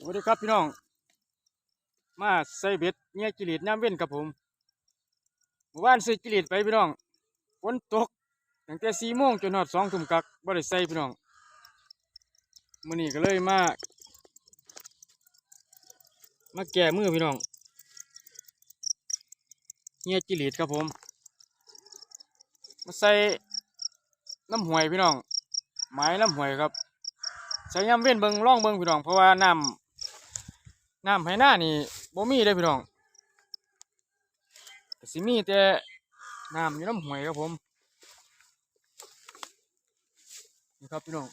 สวัสดีครับพี่น้อง มาใส่เบ็ดเนี่ยจิริตน้ำเว้นครับผมเมื่อวานซื้อจิริตไปพี่น้องฝนตกตั้งแต่สี่โมงจนหอดสองทุ่มกักบ่ได้ใส่พี่น้องมื้อนี้ก็เลยมา มาแก้มือพี่น้องเนี่ยจิริตครับผม มาใส่น้ำหวยพี่น้องไม้น้ำหวยครับใช้ยำเว้นเบิงร่องเบิงพี่น้องเพราะว่าน้ำ น้ำให้หน้านี่บ่มีได้พี่น้องสิมีแต่น้ำอยู่น้ำห้วยครับผมนี่ครับพี่น้อง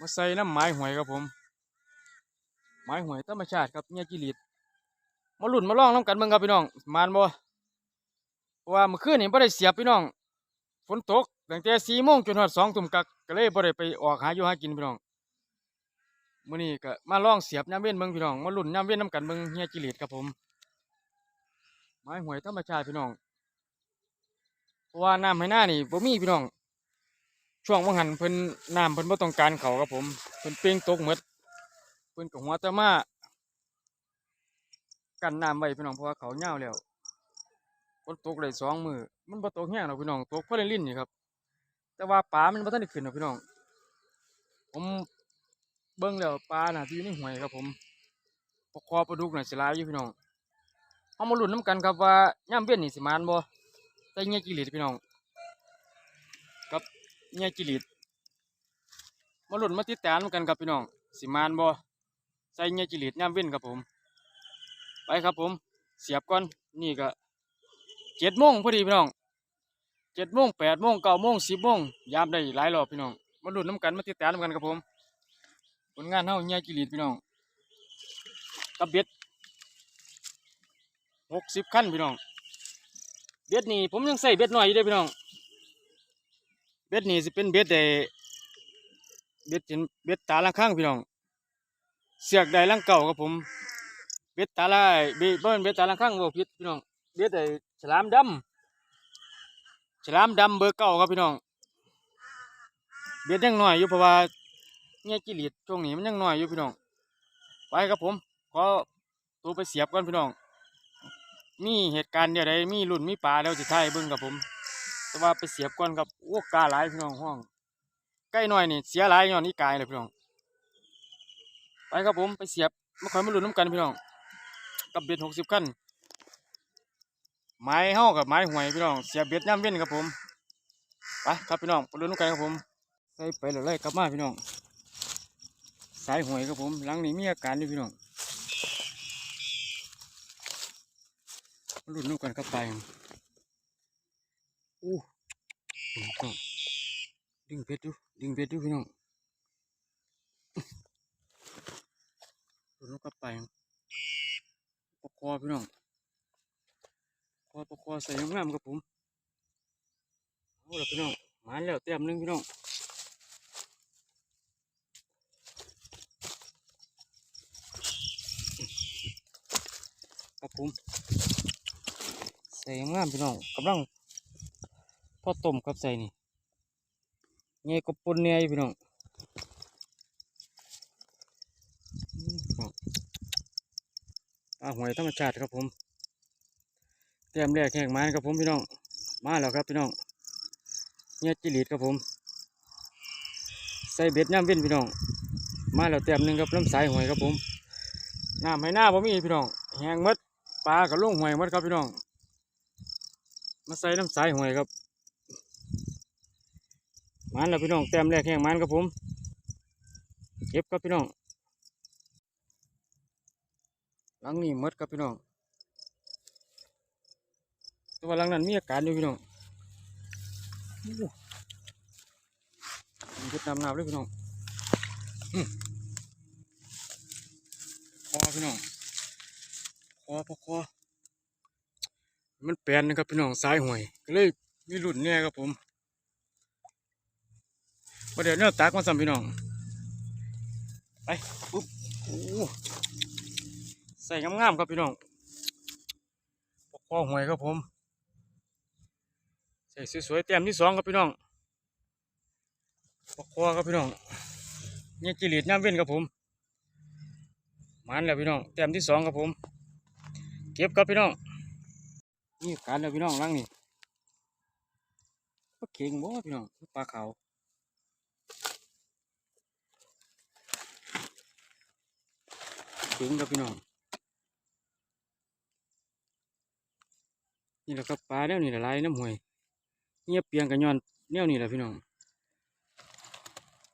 มาใส่น้ำไม้หวยครับผมไม้หวยธรรมชาติครับเนี่ยจิริตมาหลุ่นมาล่องน้ำกันเบิ่งครับพี่น้องมานบ่ว่าเมื่อคืนนี่บ่ได้เสียบพี่น้องฝนตกตั้งแต่สี่โมงจนฮอดสองทุ่มกักก็เลยบ่ได้ไปออกหาอยู่หากินพี่น้อง มื้อนี้ก็มาลองเสียบน้ำเว้นเบิ่งพี่น้องมาลุ้นน้ำเว้นน้ำกันเบิ่งเฮียจิริตครับผมไม้หวยธรรมชาติพี่น้องเพราะว่าน้ำให้หน้านี่บ่มีพี่น้อง ช่วงว่างหันเพิ่นน้ำเพิ่นบ่ต้องการเขาครับผมเพิ่นเปล่งตกหมดเพิ่นก็หัวต่มากันน้ำไว้พี่น้องเพราะว่าเขายาวแล้วฝนตกได้สองมือมันบ่ตกแห้งหรอกพี่น้องตกเพราะลิ้นนี่ครับ แต่ว่าปลามันบ่ทันได้ขึ้นหรอกพี่น้อง ผม เบิ่งแล้วปลาน่ะที่อยู่ในห้วยครับผมปลาคอปลาดุกน่ะสิลายอยู่พี่น้องเฮามาลุ้นนํกันครับว่าย่ํเว้นนี่สิมานบ่แต่เงี้ยจิริตพี่น้องกับเงี้ยจิริตมาลุ้นมาติดตามนำกันครับพี่น้องสิมานบ่ใส่เงี้ยจิริตย่ํเว้นครับผม ไปครับผม เสียบก่อนนี่ก็เจ็ดโมงพอดีพี่น้องเจ็ดโมงแปดโมงเก้าโมงสิบโมงยามได้หลายรอบพี่น้องมาลุ้นน้ำกันมาติดตามน้ำกันครับผม ผลงานเฮาใหญ่กิริตพี่น้องกับเบ็ดหกสิบขั้นพี่น้อง เบ็ดนี่ผมยังใส่เบ็ดน้อยอยู่เด้อพี่น้อง เบ็ดนี่สิเป็นเบ็ดได้เบ็ดเป็นเบ็ดตาลังข้างพี่น้อง เสือกได้ลังเก่าครับผม เบ็ดตาลายเบ็ดเบิ้นเบ็ดตาลังข้างบ่ผิดพี่น้อง เบ็ดได้ฉลามดำฉลามดำเบอร์เก้าครับพี่น้อง เบ็ดยังหน้อยอยู่เพราะว่า เนี่ยจิริตช่วงนี้มันยังน้อยอยู่พี่น้อง ไปครับผมขอตัวไปเสียบก่อนพี่น้อง มีเหตุการณ์เดียวใดมีรุ่นมีปลาแล้วสิท้ายเบิ่งครับผม แต่ว่าไปเสียบก่อนครับโอ้กาหลายพี่น้องห้อง ใกล้หน่อยนี่เสียหลายย้อนนี่กายเลยพี่น้อง ไปครับผมไปเสียบมาคอยมาลุ้นน้ำกันพี่น้อง กับเบ็ดหกสิบขั้นไม้เฮากับไม้หวยพี่น้อง เสียบเบ็ดย่ำเว้นครับผม ไปครับพี่น้องไปลุ้นกันครับผมไปแล้วไล่กลับมาพี่น้อง สายหวยครับผมหลังนี้มีอาการอยู่พี่น้องมาลุ้นน้ำกันครับไปอู้ต้องดึงเบ็ดดูดึงเบ็ดดูพี่น้องลุ้นน้ำกับไปปกคอพี่น้องคอประคอใส่งามครับผมเอาละพี่น้องมาแล้วเต็มหนึ่งพี่น้อง ครับผมใส่งามพี่น้องกำลังพอต้มกับใส่นี่เงยก็ปนเนี่ยพี่น้องอืมพี่น้องปลาหอยธรรมชาติครับผมเตรียมแรกแข่งมาครับผมพี่น้อง มาแล้วครับพี่น้องเนี่ยจิริตครับผม ใส่เบ็ดย่ำเว้นพี่น้อง มาแล้วเตรียมหนึ่งครับน้ำสายหวยครับผมน้ำให้หน้าผมมีพี่น้องแห้งมด ปลากับลุงหวยหมดครับพี่น้อง มาใส่น้ำสายหวยครับมาแล้วพี่น้องเตรียมแรกแข่งมันครับผมเก็บครับพี่น้อง หลังนี้หมดครับพี่น้องแตัวาหลังนั้นมีอาการอยู่พี่น้องอู้มันจะนำน้ำเลยพี่น้องอื้อคอพี่น้อง คอพอคอมันแปลนนะครับพี่น้องสายห่วยก็เลยมีรุ่นเนี่ยครับผมประเดี๋ยวเนี่ยตักมาสั่พี่น้องไปปุ๊บโอ้ใส่งามๆครับพี่น้องปกคอห่วยครับผม ใส่สวยๆเต็มที่สองครับพี่น้องปอกคอครับพี่น้องเนี่ยจิริตน้ำเว้นครับผมมันแล้วพี่น้องแต้มที่สองครับผม เก็บครับพี่น้อง นี่การแล้วพี่น้องลังนี่ปลาเข็งบ่พี่น้องปลาขาวเข็งครับพี่น้อง นี่แหละครับปลาแล้วนี่ละลายน้ำห้วยเงียบเปียงกันย้อนแนวนี่แหละพี่น้อง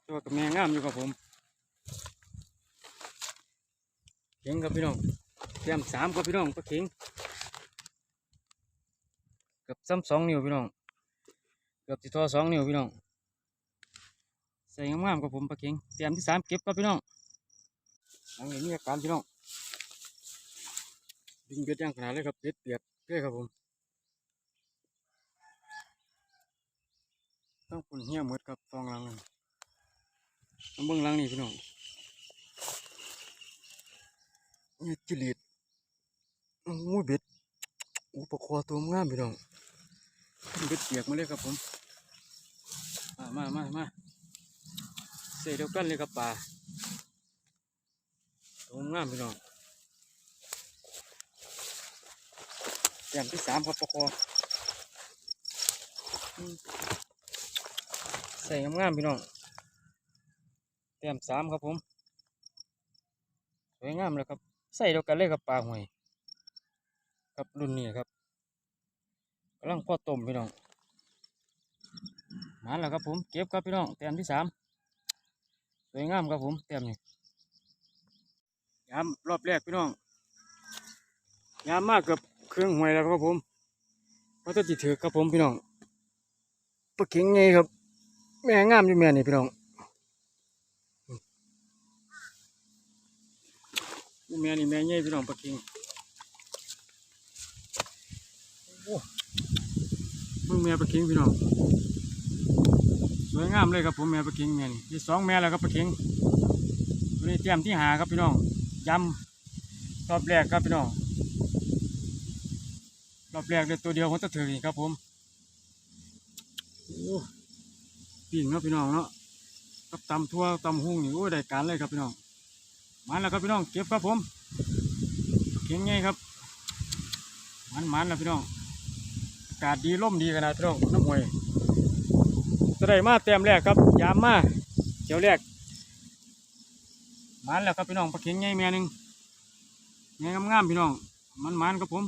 ตัวกับแม่งามอยู่ครับผมเข็งครับพี่น้อง เตรียมสามครับพี่น้องปลาเข็งเกือบซ้ำสองนิ้วพี่น้องเกือบติดทอสองนิ้วพี่น้องใส่งามๆครับผมปลาเข็งเตรียมที่สามเก็บครับพี่น้องหลังนี้มีอาการพี่น้องดึงเบ็ดย่างขนาดเลยครับเบ็ดเปียกเลยครับผมต้องปุ่นเหี้ยหมดครับฟองหลังนั่นต้องเบิ้งหลังนี่พี่น้อง นี่จิลีดโอ้ยเบ็ดอ้ปลาคอตัวงามพี่น้องเบ็ดเปียกมาเลยครับผมมามามามาเสียเดียวกันเลยครับปลาตัวงามพี่น้องอย่างที่สามครับปลาคออืมใส่งามๆพี่น้องเต็มสามครับผม สวยงามเลยครับ ใส่เดียวกันเลยกับปลาหวยกับรุ่นนี้ครับกำลังพ่อต้มพี่น้องมาแล้วครับผมเก็บครับพี่น้องแต้มที่สามสวยงามครับผมแต้มนี้ยามรอบแรกพี่น้องยามมากเกับเครื่องหวยแล้วครับผมเพราะจะติดถือครับผมพี่น้องปลาเข็งไงครับ แม่งามอยู่แม่นี่พี่น้อง แม่นี่แม่ใหญ่พี่น้องปลาเข็งโอ้มึงแม่ปลาเค็งพี่น้องสวยงามเลยครับผมแม่ปลาเค็งแม่นี่ที่สองแม่แล้วครับปลาเค็งตัวนี้เตรียมที่หาครับพี่น้องยำรอบแรกครับพี่น้องรอบแรกเลยตัวเดียวผมจะถือนี่ครับผมโอ้ปิ่งเนาะพี่น้องเนาะกับตำทั่วตำหุ่งนี่โอ้ได้การเลยครับพี่น้อง มันแล้วครับพี่น้องเก็บครับผมเค็งไงครับมันมันแล้วพี่น้องอากาศดีร่มดีขนาดพี่น้องน้ำห้วยจะได้มาเต็มแรกครับ ยามมาเจียวแรกมันแล้วครับพี่น้องปลาเข็งใหญ่แม่หนึ่งแม่งามๆพี่น้องมันมันครับผม